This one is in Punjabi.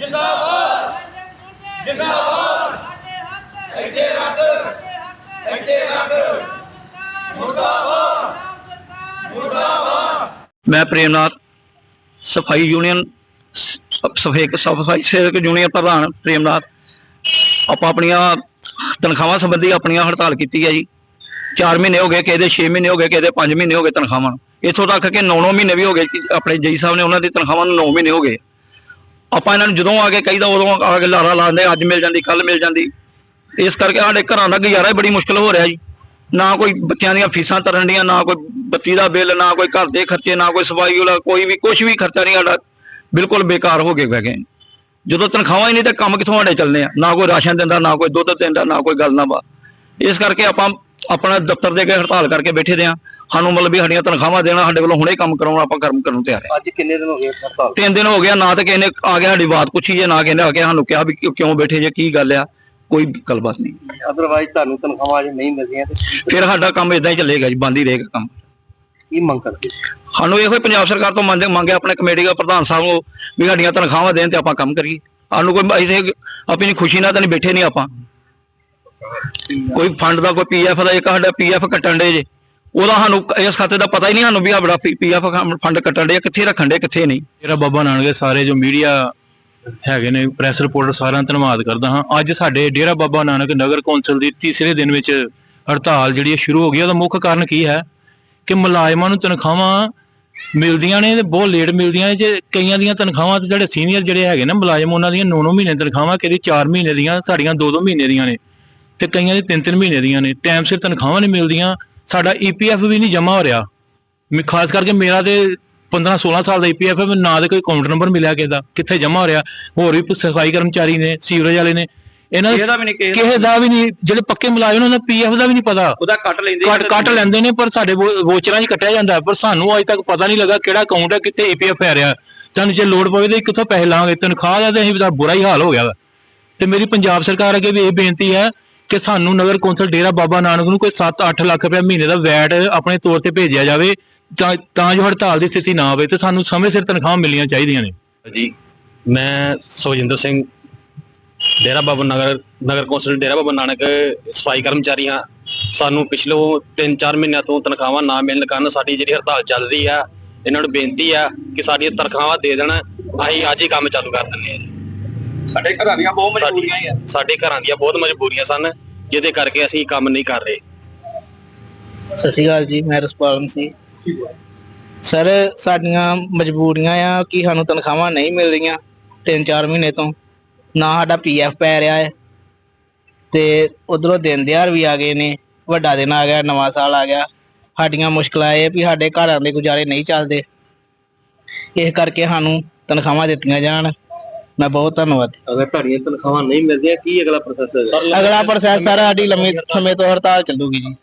ਜਿੰਦਾਬਾਦ। ਜਿੰਦਾਬਾਦ। ਇੱਥੇ ਰੱਖ। ਇੱਥੇ ਰੱਖ। ਮੁਰਦਾਬਾਦ। ਮੁਰਦਾਬਾਦ। ਮੈਂ ਪ੍ਰੇਮਨਾਥ, ਸਫ਼ਾਈ ਯੂਨੀਅਨ ਸਫੇਕ, ਸਫ਼ਾਈ ਸੇਵਕ ਯੂਨੀਅਨ ਪ੍ਰਧਾਨ ਪ੍ਰੇਮਨਾਥ। ਆਪਾਂ ਆਪਣੀਆਂ ਤਨਖਾਹਾਂ ਸੰਬੰਧੀ ਆਪਣੀਆਂ ਹੜਤਾਲ ਕੀਤੀ ਹੈ ਜੀ। 4 ਮਹੀਨੇ ਹੋ ਗਏ ਕਿਸੇ ਦੇ 6 ਮਹੀਨੇ ਹੋ ਗਏ ਕਿਸੇ ਦੇ 5 ਮਹੀਨੇ ਹੋ ਗਏ ਤਨਖਾਹਾਂ। ਨੂੰ ਇੱਥੋਂ ਤੱਕ ਕਿ 9-9 ਮਹੀਨੇ ਵੀ ਹੋ ਗਏ ਆਪਣੇ ਜਈ ਸਾਹਿਬ ਨੇ ਉਹਨਾਂ ਦੀ ਤਨਖਾਹਾਂ ਨੂੰ 9 ਮਹੀਨੇ ਹੋ ਗਏ। ਆਪਾਂ ਇਹਨਾਂ ਨੂੰ ਜਦੋਂ ਆ ਕੇ ਕਹੀਦਾ, ਉਦੋਂ ਆ ਕੇ ਲਾਰਾ ਲਾਉਂਦੇ ਅੱਜ ਮਿਲ ਜਾਂਦੀ ਕੱਲ ਮਿਲ ਜਾਂਦੀ। ਇਸ ਕਰਕੇ ਸਾਡੇ ਘਰਾਂ ਦਾ ਗੁਜ਼ਾਰਾ ਹੀ ਬੜੀ ਮੁਸ਼ਕਲ ਹੋ ਰਿਹਾ ਜੀ। ਨਾ ਕੋਈ ਬੱਚਿਆਂ ਦੀਆਂ ਫੀਸਾਂ ਤਰਨ ਦੀਆਂ ਨਾ ਕੋਈ ਬੱਤੀ ਦਾ ਬਿੱਲ, ਨਾ ਕੋਈ ਘਰ ਦੇ ਖਰਚੇ, ਨਾ ਕੋਈ ਸਫ਼ਾਈ ਵਾਲਾ, ਕੋਈ ਵੀ ਕੁਝ ਵੀ ਖਰਚਾ ਨਹੀਂ ਸਾਡਾ। ਬਿਲਕੁਲ ਬੇਕਾਰ ਹੋ ਕੇ ਬਹਿ ਗਏ। ਜਦੋਂ ਤਨਖਾਹਾਂ ਹੀ ਨਹੀਂ ਤੇ ਕੰਮ ਕਿੱਥੋਂ ਸਾਡੇ ਚੱਲਨੇ ਆ? ਨਾ ਕੋਈ ਰਾਸ਼ਨ ਦਿੰਦਾ, ਨਾ ਕੋਈ ਦੁੱਧ ਦਿੰਦਾ, ਨਾ ਕੋਈ ਗੱਲ ਨਾ ਬਾਤ। ਇਸ ਕਰਕੇ ਆਪਾਂ ਆਪਣਾ ਦਫ਼ਤਰ ਦੇ ਕੇ ਹੜਤਾਲ ਕਰਕੇ ਬੈਠੇ ਦੇ ਆ। ਸਾਨੂੰ ਮਤਲਬ ਵੀ ਸਾਡੀਆਂ ਤਨਖਾਹਾਂ ਦੇਣਾ ਸਾਡੇ ਵੱਲੋਂ ਹੁਣੇ ਕੰਮ ਕਰਾਉਣਾ ਆਪਾਂ ਕਰਮ ਕਰਨ ਨੂੰ ਤਿਆਰ ਆ। ਅੱਜ ਕਿੰਨੇ ਦਿਨ ਹੋ ਗਏ ਹੜਤਾਲ? ਤਿੰਨ ਦਿਨ ਹੋ ਗਿਆ ਨਾ ਤੇ ਕਿਸੇ ਨੇ ਆ ਕੇ ਸਾਡੀ ਬਾਤ ਪੁੱਛੀ ਜੇ ਨਾ ਕਿਸੇ ਨੇ ਆ ਕੇ ਸਾਨੂੰ ਕਿਹਾ ਵੀ ਕਿਉਂ- ਕਿਉਂ ਬੈਠੇ ਜੇ ਕੀ ਗੱਲ ਆ ਕੋਈ ਗੱਲਬਾਤ ਨਹੀਂ। ਅਦਰਵਾਈਜ਼ ਤੁਹਾਨੂੰ ਤਨਖਾਹਾਂ ਅਜੇ ਨਹੀਂ ਮਿਲਦੀਆਂ ਤੇ ਫਿਰ ਸਾਡਾ ਕੰਮ ਇਦਾਂ ਹੀ ਚੱਲੇਗਾ ਜੀ ਬੰਦ ਹੀ ਰਹੇਗਾ ਕੰਮ। ਕੀ ਮੰਗ ਕਰਦੇ ਸਾਨੂੰ ਇਹੋ ਹੀ ਪੰਜਾਬ ਸਰਕਾਰ ਤੋਂ ਮੰਗ ਮੰਗਿਆ ਆਪਣੇ ਕਮੇਟੀ ਦਾ ਪ੍ਰਧਾਨ ਸਾਹਿਬ ਨੂੰ ਵੀ ਸਾਡੀਆਂ ਤਨਖਾਹਾਂ ਦੇਣ ਤੇ ਆਪਾਂ ਕੰਮ ਕਰੀਏ। ਸਾਨੂੰ ਕੋਈ ਇਸੇ ਆਪਣੀ ਖੁਸ਼ੀ ਨਾਲ ਤਾਂ ਨਹੀਂ ਬੈਠੇ ਨਹੀਂ ਆਪਾਂ। ਕੋਈ ਫੰਡ ਦਾ ਕੋਈ ਪੀਐਫ ਦਾ, ਇੱਕ ਸਾਡਾ ਪੀਐਫ ਕੱਟਣ ਦੇ ਜੇ। ਉਹਦਾ ਸਾਨੂੰ ਇਸ ਖਾਤੇ ਦਾ ਪਤਾ ਹੀ ਨਹੀਂ ਸਾਨੂੰ ਵੀ ਆਪਣਾ ਪੀਐਫ ਫੰਡ ਕੱਟਣ ਦੇ ਕਿੱਥੇ ਰੱਖਣ ਦੇ ਕਿੱਥੇ ਨਹੀਂ। ਮੇਰਾ ਬਾਬਾ ਨਾਨਕ ਦੇ ਸਾਰੇ ਜੋ ਮੀਡੀਆ ਹੈਗੇ ਨੇ ਪ੍ਰੈਸ ਰਿਪੋਰਟਰ ਸਾਰਿਆਂ ਧੰਨਵਾਦ ਕਰਦਾ ਹਾਂ। ਅੱਜ ਸਾਡੇ ਡੇਰਾ ਬਾਬਾ ਨਾਨਕ ਨਗਰ ਕੌਂਸਲ ਦੀ ਤੀਸਰੇ ਦਿਨ ਵਿੱਚ ਹੜਤਾਲ ਜਿਹੜੀ ਸ਼ੁਰੂ ਹੋ ਗਈ ਉਹਦਾ ਮੁੱਖ ਕਾਰਨ ਕੀ ਹੈ? ਕਿ ਮੁਲਾਜ਼ਮਾਂ ਨੂੰ ਤਨਖਾਹਾਂ ਮਿਲਦੀਆਂ ਨੇ ਤੇ ਬਹੁਤ ਲੇਟ ਮਿਲਦੀਆਂ ਨੇ। ਜੇ ਕਈਆਂ ਦੀਆਂ ਤਨਖਾਹਾਂ ਤੇ ਜਿਹੜੇ ਸੀਨੀਅਰ ਜਿਹੜੇ ਹੈਗੇ ਨਾ, ਮੁਲਾਜ਼ਮ ਉਹਨਾਂ ਦੀਆਂ 9-9 ਮਹੀਨੇ ਤਨਖਾਹਾਂ ਕਿਹਦੀ 4 ਮਹੀਨੇ ਦੀਆਂ, ਸਾਡੀਆਂ 2-2 ਮਹੀਨੇ ਦੀਆਂ ਨੇ। ਤੇ ਕਈਆਂ ਦੀ 3-3 ਮਹੀਨੇ ਦੀਆਂ ਨੇ ਟਾਈਮ ਸਿਰ ਤਨਖਾਹਾਂ ਨਹੀਂ ਮਿਲਦੀਆਂ ਸਾਡਾ ਈਪੀਐਫ ਵੀ ਨਹੀਂ ਜਮ੍ਹਾਂ ਹੋ ਰਿਹਾ। ਮੈਂ ਖਾਸ ਕਰਕੇ ਮੇਰਾ ਤੇ 15 16 ਸਾਲ ਦਾ ਈਪੀਐਫ ਹੈ ਮੈਨੂੰ ਨਾ ਦੇ ਕੋਈ ਕਾਊਂਟ ਨੰਬਰ ਮਿਲਿਆ ਕਿਸੇ ਦਾ ਕਿੱਥੇ ਜਮ੍ਹਾਂ ਹੋ ਰਿਹਾ। ਹੋਰ ਵੀ ਸਫ਼ਾਈ ਕਰਮਚਾਰੀ ਨੇ ਸੀਵਰੇਜ ਵਾਲੇ ਨੇ ਇਹਨਾਂ ਇਹਦਾ ਵੀ ਨਹੀਂ ਕਿਸੇ ਦਾ ਵੀ ਨਹੀਂ। ਜਿਹੜੇ ਪੱਕੇ ਮੁਲਾਜ਼ਮ ਉਹਨਾਂ ਦਾ ਪੀਐਫ ਦਾ ਵੀ ਨਹੀਂ ਪਤਾ। ਉਹਦਾ ਕੱਟ ਲੈਂਦੇ ਕੱਟ ਕੱਟ ਲੈਂਦੇ ਨੇ ਪਰ ਸਾਡੇ ਵੋਚਰਾਂ 'ਚ ਕੱਟਿਆ ਜਾਂਦਾ ਪਰ ਸਾਨੂੰ ਅੱਜ ਤੱਕ ਪਤਾ ਨਹੀਂ ਲੱਗਾ ਕਿਹੜਾ ਅਕਾਊਂਟ ਹੈ ਕਿੱਥੇ ਈਪੀਐਫ ਪੈ ਰਿਹਾ। ਸਾਨੂੰ ਜੇ ਲੋੜ ਪਵੇ ਤਾਂ ਕਿੱਥੋਂ ਪੈਸੇ ਲਾਵਾਂਗੇ ਤਨਖਾਹ ਦਾ ਤੇ ਅਸੀਂ ਦਾ ਬੁਰਾ ਹੀ ਹਾਲ ਹੋ ਗਿਆ ਤੇ ਮੇਰੀ ਪੰਜਾਬ ਸਰਕਾਰ ਅੱਗੇ ਵੀ ਇਹ ਬੇਨਤੀ ਹੈ ਕਿ ਸਾਨੂੰ ਨਗਰ ਕੌਂਸਲ ਡੇਰਾ ਬਾਬਾ ਨਾਨਕ ਨੂੰ ਕੋਈ 7-8 ਲੱਖ ਰੁਪਏ ਮਹੀਨੇ ਦਾ ਵੈਟ ਆਪਣੇ ਤੌਰ ਤੇ ਭੇਜਿਆ ਜਾਵੇ, ਤਾਂ ਤਾਂ ਜੋ ਹੜਤਾਲ ਦੀ ਸਥਿਤੀ ਨਾ ਆਵੇ ਤੇ ਸਾਨੂੰ ਸਮੇਂ ਸਿਰ ਤਨਖਾਹ ਮਿਲਣੀਆਂ ਚਾਹੀਦੀਆਂ ਨੇ। ਜੀ, ਮੈਂ ਸੁਖਜਿੰਦਰ ਸਿੰਘ, ਡੇਰਾ ਬਾਬਾ ਨਗਰ ਨਗਰ ਕੌਂਸਲ ਡੇਰਾ ਬਾਬਾ ਨਾਨਕ ਸਫ਼ਾਈ ਕਰਮਚਾਰੀ ਹਾਂ ਸਾਨੂੰ ਪਿਛਲੇ 3-4 ਮਹੀਨਿਆਂ ਤੋਂ ਤਨਖਾਹਾਂ ਨਾ ਮਿਲਣ ਕਾਰਨ ਸਾਡੀ ਜਿਹੜੀ ਹੜਤਾਲ ਚੱਲ ਰਹੀ ਆ, ਇਹਨਾਂ ਨੂੰ ਬੇਨਤੀ ਆ ਕਿ ਸਾਡੀਆਂ ਤਨਖਾਹਾਂ ਦੇ ਦੇਣ। ਅਸੀਂ ਅੱਜ ਹੀ ਕੰਮ ਚਾਲੂ ਕਰ ਦਿੰਦੇ ਹਾਂ ਸਾਡੇ ਘਰਾਂ ਦੀਆਂ ਬਹੁਤ ਮਜਬੂਰੀਆਂ ਹੀ ਆ। ਸਾਡੇ ਘਰਾਂ ਦੀਆਂ ਬਹੁਤ ਮਜਬੂਰੀਆਂ ਸਨ ਜਿਹਦੇ ਕਰਕੇ ਅਸੀਂ ਕੰਮ ਨਹੀਂ ਕਰ ਰਹੇ। ਸਤਿ ਸ਼੍ਰੀ ਅਕਾਲ ਜੀ ਮੈਂ ਰਸਪਾਲ ਸੀ ਸਰ ਸਾਡੀਆਂ ਮਜਬੂਰੀਆਂ ਆ ਕਿ ਸਾਨੂੰ ਤਨਖਾਹਾਂ ਨਹੀਂ ਮਿਲ ਰਹੀਆਂ 3-4 ਮਹੀਨੇ ਤੋਂ। ਨਾ ਸਾਡਾ ਪੀਐਫ ਪੈ ਰਿਹਾ ਹੈ। ਤੇ ਉਧਰੋਂ ਦਿਨ ਦਿਹਾੜ ਵੀ ਆ ਗਏ ਨੇ ਵੱਡਾ ਦਿਨ ਆ ਗਿਆ ਨਵਾਂ ਸਾਲ ਆ ਗਿਆ। ਸਾਡੀਆਂ ਮੁਸ਼ਕਲਾਂ ਇਹ ਵੀ ਸਾਡੇ ਘਰਾਂ ਦੇ ਗੁਜ਼ਾਰੇ ਨਹੀਂ ਚੱਲਦੇ। ਇਸ ਕਰਕੇ ਸਾਨੂੰ ਤਨਖਾਹਾਂ ਦਿੱਤੀਆਂ ਜਾਣ। ਮੈਂ ਬਹੁਤ ਧੰਨਵਾਦ। ਅਗਰ ਤੁਹਾਡੀਆਂ ਤਨਖਾਹਾਂ ਨਹੀਂ ਮਿਲਦੀਆਂ ਕੀ ਅਗਲਾ ਪ੍ਰੋਸੈਸ ਹੈ ਅਗਲਾ ਪ੍ਰੋਸੈਸ ਸਰ ਸਾਡੀ ਲੰਮੇ ਸਮੇਂ ਤੋਂ ਹੜਤਾਲ ਚੱਲੂਗੀ ਜੀ।